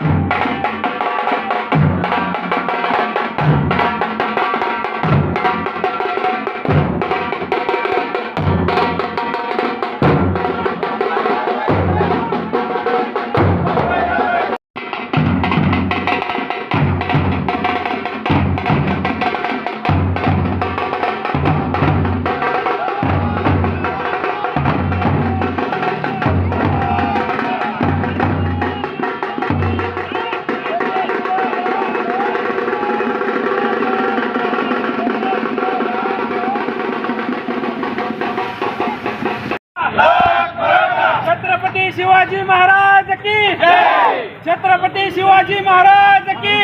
you Chhatrapati Shivaji Maharaj की छत्रपती शिवाजी महाराज की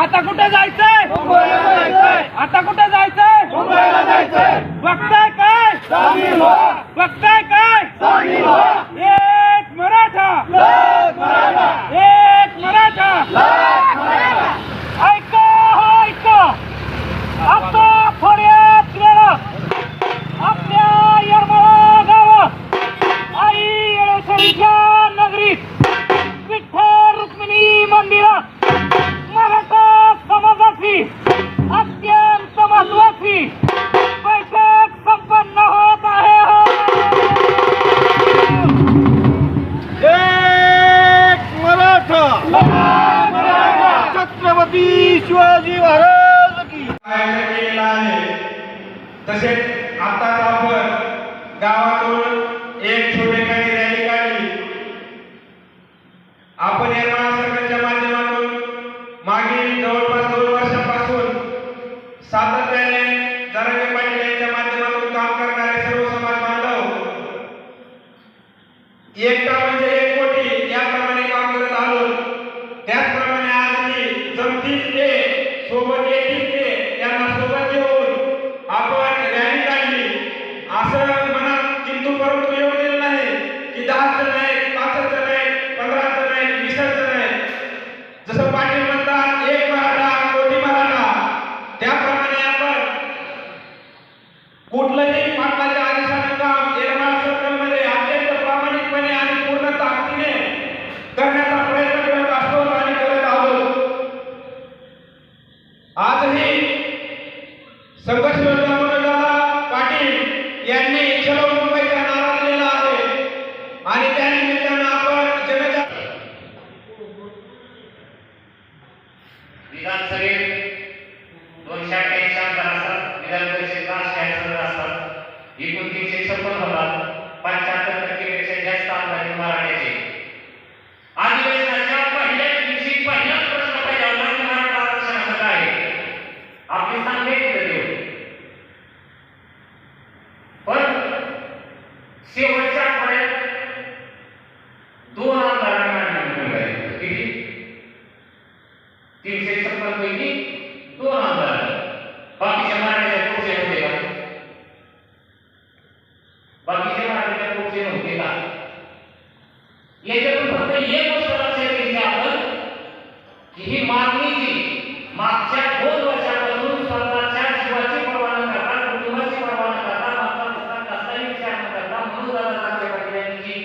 आता कुठे जायचंय? आता कुठे जायचंय? बघताय काय? बघताय काय? एक मराठा. शिवाजी महाराज की. आयोजन केलेलं आहे. तसेच आताच आपण गावातून एक छोटे कुठलंही पाटलाच्या आदेशाने काम येरमाळ सर्कलमध्ये अत्यंत प्रामाणिकपणे आणि पूर्ण ताकदीने करण्याचा प्रयत्न करत असतो आणि करत आहोत. आजही संघर्ष योद्धा पाटील यांनी चलो मुंबईचा नारा दिलेला आहे. आणि त्या आपण जनजा विधानसभेत दोनशे असतात छप्पन हजार पंच्याहत्तर टक्केपेक्षा जास्त आमदार हे मराठ्याचे अधिवेशनाच्या पहिल्याच दिवशी पहिलाच प्रश्न पाहिजे म्हणजे मराठा आरक्षणाचा काय आहे? आपले सांगते देऊ पण शेवटच्या आठवड्यात दोन आमदारांनी मांडणी किती? तीनशे छप्पन पैकी दोन आमदार की ही मागणी जी मागच्या दोन वर्षापासून स्वतःच्या जीवाची पर्वा न करता कुटुंबाची पर्वा न करता मागचा पुढचा कसलाही विचार न करता म्हणून दादा तात्या पाटील यांनी जी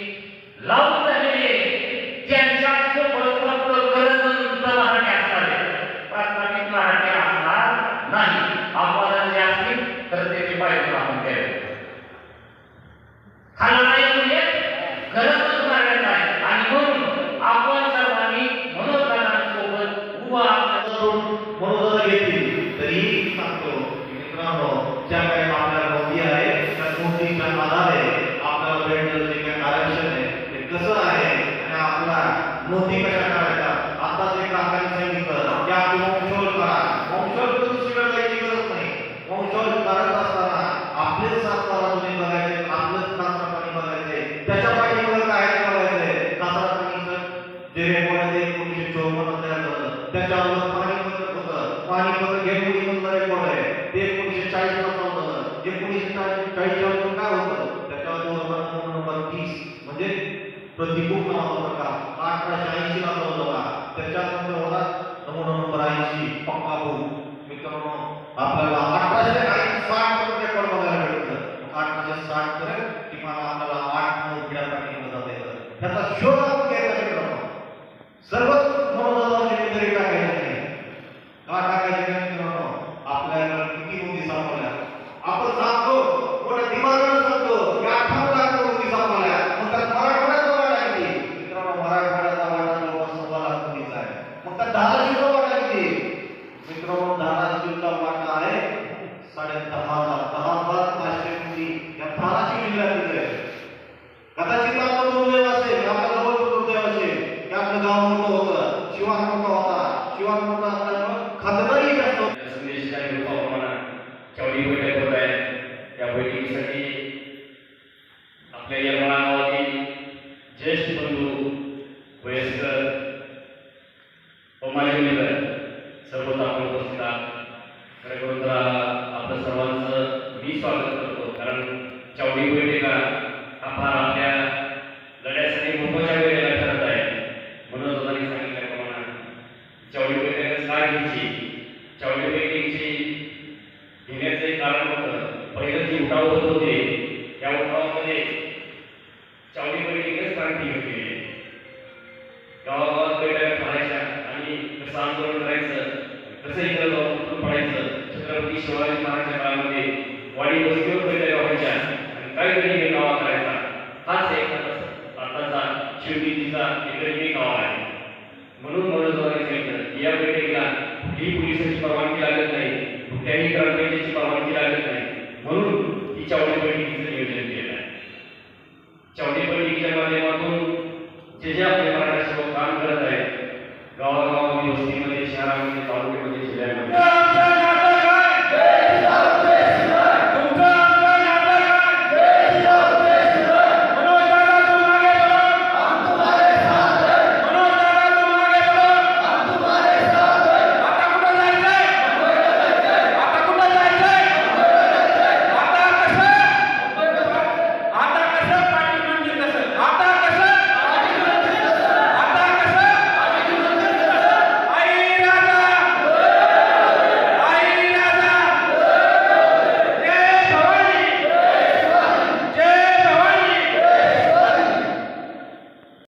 लावून झालेली आहे ज्यांच्या सोबत फक्त गरजवंत मराठी असणार आहे. प्रास्ताविक मराठी असणार नाही अपवादाचे जे असतील तर त्याची पाहिजे आपण केलं खालनाई म्हणजे गरजवंत मराठ्याचा आहे आणि म्हणून आपण सर्वांनी मनोदानांसोबत उभा असण्याचं मनोदर घेतील तरी सांगतो की मित्रांनो ज्या काही आपल्याला नोंदी आहे त्या नोंदीच्या आधारे आपल्याला भेटलेलं जे काही आरक्षण आहे ते कसं आहे आणि आपला कशा करायच्या? आता जे काकांनी सांगितलं की आपली वंशोल करा. वंशोल करून शिवाय जायची गरज नाही. वंशोल करत असताना आपलेच सात तुम्ही बघायचे आपलंच नाचरा बघायचे. त्याच्या प्रतिकूल नावाचा प्रकार अठराशे ऐंशी ला चालू झाला त्याच्यानंतर होता नमुना नंबर ऐंशी पक्का भाऊ मित्रांनो आपल्याला अठराशे साठ पर्यंत रेकॉर्ड बघायला भेटतं. अठराशे साठ पर्यंत किमान आपल्याला आठ नऊ पिढ्या पाठीमागे जाता येतं. त्याचा शोध मी स्वागत करतो. कारण चावडी बैठेगा हा फार आपल्या लढ्यासाठी महत्त्वाच्या वेळेला ठरत आहे. म्हणून दादांनी सांगितल्याप्रमाणे चावडी बैठेगा का घ्यायची? चावडी बैठेची घेण्याचं एक कारण होतं. पहिलं जी उठाव होत होते त्या उठावामध्ये चावडी बैठेकच क्रांती होती गावागावात बैठक पाहायच्या आणि कसं आंदोलन करायचं कसं इकडं जाऊन पडायचं छत्रपती शिवाजी महाराजांच्या काळामध्ये वाडी वस्तीवर तरी व्हायच्या आणि काहीतरी हे देखावा करायचा हाच एक आताचा शिवनीतीचा एकही गाव आहे. म्हणून मनोजवाने सांगितलं या बैठकीला ही पोलिसांची परवानगी लागत नाही कुठल्याही ग्रामपंचायतीची परवानगी लागत नाही. म्हणून ही चावडी बैठकीचं नियोजन केलं आहे. चावडी बैठकीच्या माध्यमातून जे जे आपले महाराष्ट्र काम करत आहेत गावागावामध्ये वस्तीमध्ये शहरामध्ये